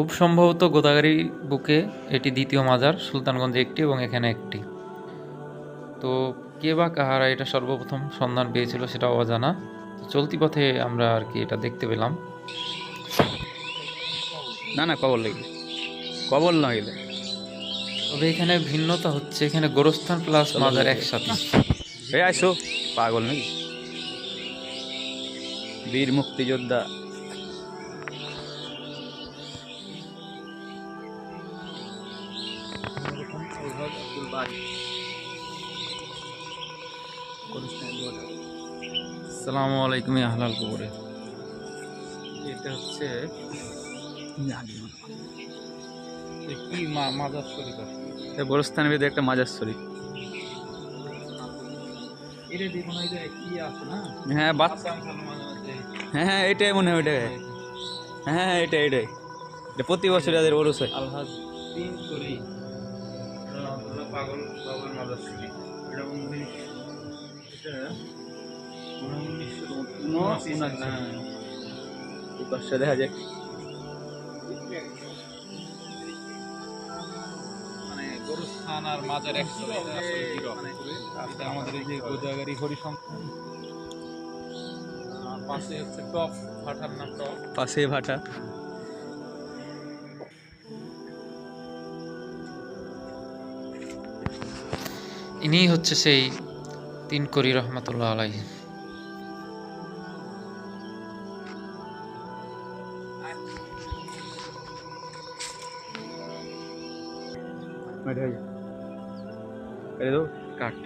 খুব সম্ভবত গোদাগাড়ি বুকে এটি দ্বিতীয় মাজার সুলতানগঞ্জে একটি এবং এখানে একটি। তো কে বা কাহারা এটা সর্বপ্রথম সন্ধান পেয়েছিল সেটা অজানা। চলতি পথে আমরা আর কি এটা দেখতে পেলাম। না না কবর লাগবে। কবর না গেলে তবে এখানে ভিন্নতা হচ্ছে এখানে গোরস্থান প্লাস মাজার একসাথে। এই আসো পাগল নাকি? বীর মুক্তিযোদ্ধা আলাইকুম আহলাল কবরে। এটা হচ্ছে কি মাজার শরীফ আর? গোরস্থানের ভিতরে একটা মাজার শরীফ। হ্যাঁ। হ্যাঁ হ্যাঁ এটাই মনে হয় ওটাই হ্যাঁ হ্যাঁ এটাই এটাই। প্রতি বছর এদের ওরস হয়। আলহাজ তিন পাগল বাবার শরীফ এটা উনিশ এটা উনিশশো উনআশি সাল। এই পাশটা দেখা যাক। গরুস্থান আর মাজার একসাথে এটা আসলে বিরল। আমাদের এই যে পাশে হচ্ছে টপ ভাটার নাম টপ। পাশে ভাটা। ইনি হচ্ছে সেই তিন করি রহমতুল্লাহ আলাই এটা তো কাঠ